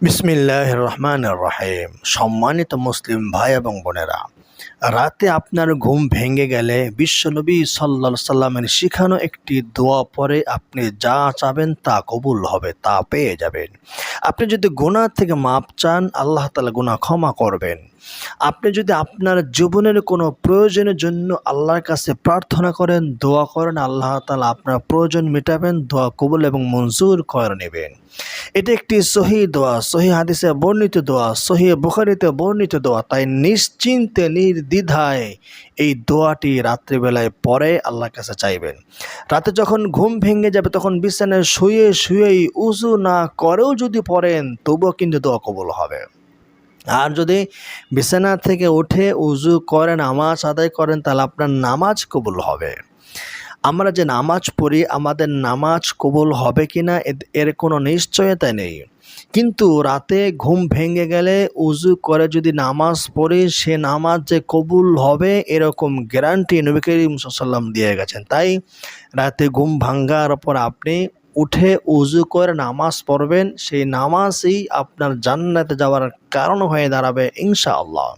বিসমিল্লাহ রহমান রহিম সম্মানিত মুসলিম ভাই এবং বোনেরা, রাতে আপনার ঘুম ভেঙে গেলে বিশ্বনবী সাল্লা সাল্লামের শিখানো একটি দোয়া পরে আপনি যা চাবেন তা কবুল হবে, তা পেয়ে যাবেন। আপনি যদি গুণা থেকে মাপ চান, আল্লাহ তালা গুণা ক্ষমা করবেন। আপনি যদি আপনার জীবনের কোনো প্রয়োজনের জন্য আল্লাহর কাছে প্রার্থনা করেন, দোয়া করেন, আল্লাহ তালা আপনার প্রয়োজন মেটাবেন, দোয়া কবুল এবং মঞ্জুর করে নেবেন। এটা একটি সহি দোয়া, সহি হাদিসে বর্ণিত দোয়া, সহি বুখারিতে বর্ণিত দোয়া। তাই নিশ্চিন্তে, নির্দ্বিধায় এই দোয়াটি রাত্রিবেলায় পরে আল্লাহর কাছে চাইবেন। রাতে যখন ঘুম ভেঙে যাবে, তখন বিছানায় শুয়ে, শুয়েই উজু না করেও যদি পড়েন, তবুও কিন্তু দোয়া কবল হবে। আর যদি বিছানা থেকে উঠে উজু করেন, নামাজ আদায় করেন, তাহলে আপনার নামাজ কবুল হবে। আমরা যে নামাজ পড়ি, আমাদের নামাজ কবুল হবে কি না এর কোনো নিশ্চয়তা নেই। কিন্তু রাতে ঘুম ভেঙে গেলে উজু করে যদি নামাজ পড়ি, সে নামাজ যে কবুল হবে এরকম গ্যারান্টি নবী করিম সাল্লাম দিয়ে গেছেন। তাই রাতে ঘুম ভাঙ্গার পর আপনি উঠে উজু করে নামাজ পড়বেন। সেই নামাজই আপনার জান্নাতে যাওয়ার কারণ হয়ে দাঁড়াবে ইনশাআল্লাহ।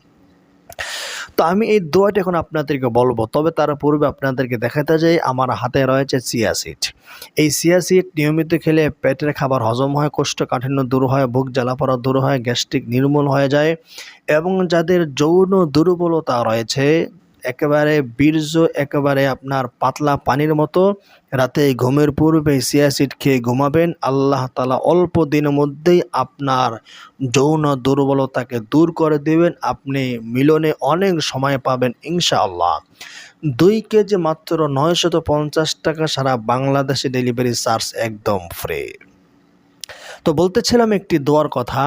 তো আমি এই দোয়াটি এখন আপনাদেরকে বলব। তবে তার পূর্বে আপনাদেরকে দেখাতে যাই আমার হাতে রয়েছে সিয়া সিট এই সিয়া সিট নিয়মিত খেলে পেটের খাবার হজম হয়, কোষ্ঠকাঠিন্য দূর হয় বুক জ্বালাপড়া দূর হয়, গ্যাস্ট্রিক নির্মূল হয়ে যায় এবং যাদের যৌন দুর্বলতা রয়েছে একেবারে বীর্য, একেবারে আপনার পাতলা পানির মতো। রাতে ঘুমের পূর্বে সিয়াসিড খেয়ে ঘুমাবেন। আল্লাহ তালা অল্প দিনের মধ্যেই আপনার যৌন দুর্বলতাকে দূর করে দেবেন। আপনি মিলনে অনেক সময় পাবেন ইনশাআল্লাহ। দুই কেজি মাত্র নয়শত পঞ্চাশ টাকা সারা বাংলাদেশে ডেলিভারি চার্জ একদম ফ্রি। তো বলতেছিলাম একটি দোয়ার কথা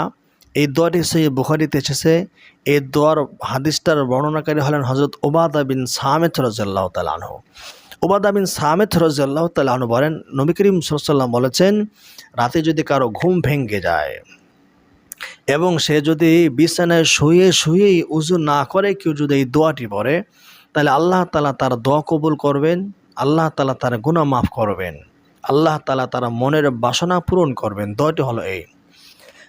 এই দোয়াটি সেই বুখারিতে এসেছে। এই দোয়ার হাদিসটার বর্ণনাকারী হলেন হজরত ওবাদা বিন সামেত রাজাল্লাহ তালাহ ওবাদা বিন সামেত রাজাল্লাহ তালাহ বলেন, নবী করিম সাল্লাম বলেছেন, রাতে যদি কারও ঘুম ভেঙে যায় এবং সে যদি বিছানায় শুয়ে শুয়েই উজু না করে, কেউ যদি এই দোয়াটি পড়ে, তাহলে আল্লাহ তালা তার দোয়া কবুল করবেন, আল্লাহ তালা তার গুণা মাফ করবেন, আল্লাহ তালা তারা মনের বাসনা পূরণ করবেন। দোয়াটি হলো এই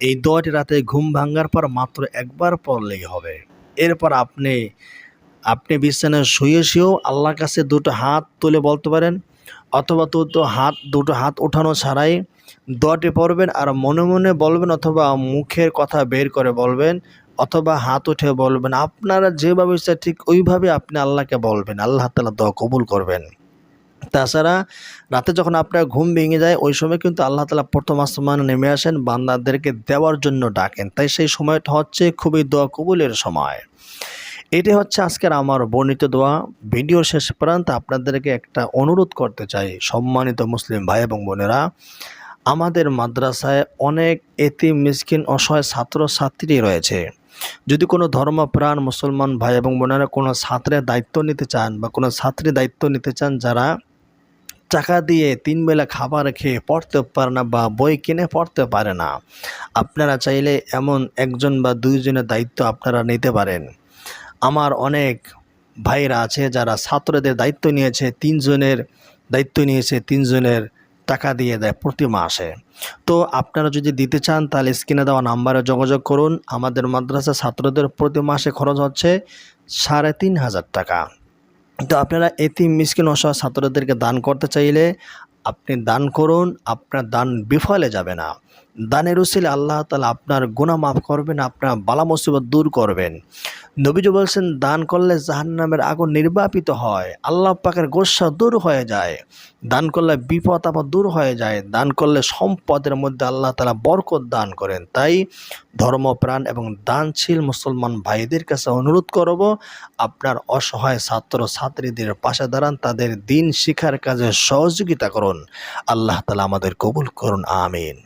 এই দোয়াটি রাতে ঘুম ভাঙ্গার পর মাত্র একবার পড়লেই হবে। এরপর আপনি আপনি বিছানায় শুয়ে শুয়েও আল্লাহর কাছে দুটো হাত তুলে বলতে পারেন, অথবা দুটো হাত দুটো হাত ওঠানো ছাড়াই দোয়াটি পড়বেন আর মনে মনে বলবেন অথবা মুখের কথা বের করে বলবেন, অথবা হাত উঠে বলবেন। আপনারা যেভাবে ঠিক ওইভাবে আপনি আল্লাহকে বলবেন। আল্লাহ তালা দোয়া কবুল করবেন। তাছাড়া রাতে যখন আপনার ঘুম ভেঙে যায়, ওই সময় কিন্তু আল্লাহ তালা প্রথম আসমান নেমে আসেন, বান্দাদেরকে দেওয়ার জন্য ডাকেন। তাই সেই সময়টা হচ্ছে খুবই দোয়া কবুলের সময়। এটি হচ্ছে আজকের আমার বর্ণিত দোয়া। ভিডিও শেষ পর্যন্ত আপনাদেরকে একটা অনুরোধ করতে চাই, সম্মানিত মুসলিম ভাই এবং বোনেরা। আমাদের মাদ্রাসায় অনেক এতি মিসকিন, অসহায় ছাত্র ছাত্রী রয়েছে। যদি কোনো ধর্মপ্রাণ মুসলমান ভাই এবং বোনেরা কোনো ছাত্রের দায়িত্ব নিতে চান বা কোনো ছাত্রী দায়িত্ব নিতে চান, যারা টাকা দিয়ে তিন বেলা খাবার খেয়ে পড়তে পারে না বা বই কিনে পড়তে পারে না, আপনারা চাইলে এমন একজন বা দুইজনের দায়িত্ব আপনারা নিতে পারেন। আমার অনেক ভাইরা আছে যারা ছাত্রদের দায়িত্ব নিয়েছে, তিনজনের দায়িত্ব নিয়েছে, তিনজনের টাকা দিয়ে দেয় প্রতি মাসে। তো আপনারা যদি দিতে চান, তাহলে স্ক্রিনে দেওয়া নাম্বারে যোগাযোগ করুন। আমাদের মাদ্রাসা ছাত্রদের প্রতি মাসে খরচ হচ্ছে সাড়ে তিন হাজার টাকা। তো আপনারা এতিম, মিসকিন অসহায় ছাত্রদেরকে দান করতে চাইলে আপনি দান করুন, আপনার দান বিফলে যাবে না। দানের উসিলে আল্লাহ তালা আপনার গুণা মাফ করবেন, আপনার বালা মুসিবত দূর করবেন। নবীজ বলছেন, দান করলে জাহান্নামের আগুন নির্বাপিত হয়, আল্লাহ পাকের গোসা দূর হয়ে যায়। দান করলে বিপদ আপদ দূর হয়ে যায়, দান করলে সম্পদের মধ্যে আল্লাহ তালা বরকত দান করেন। তাই ধর্মপ্রাণ এবং দানশীল মুসলমান ভাইদের কাছে অনুরোধ করব, আপনার অসহায় ছাত্র ছাত্রীদের পাশে দাঁড়ান, তাদের দিন শিখার কাজে সহযোগিতা করুন। আল্লাহ তালা আমাদের কবুল করুন, আমিন।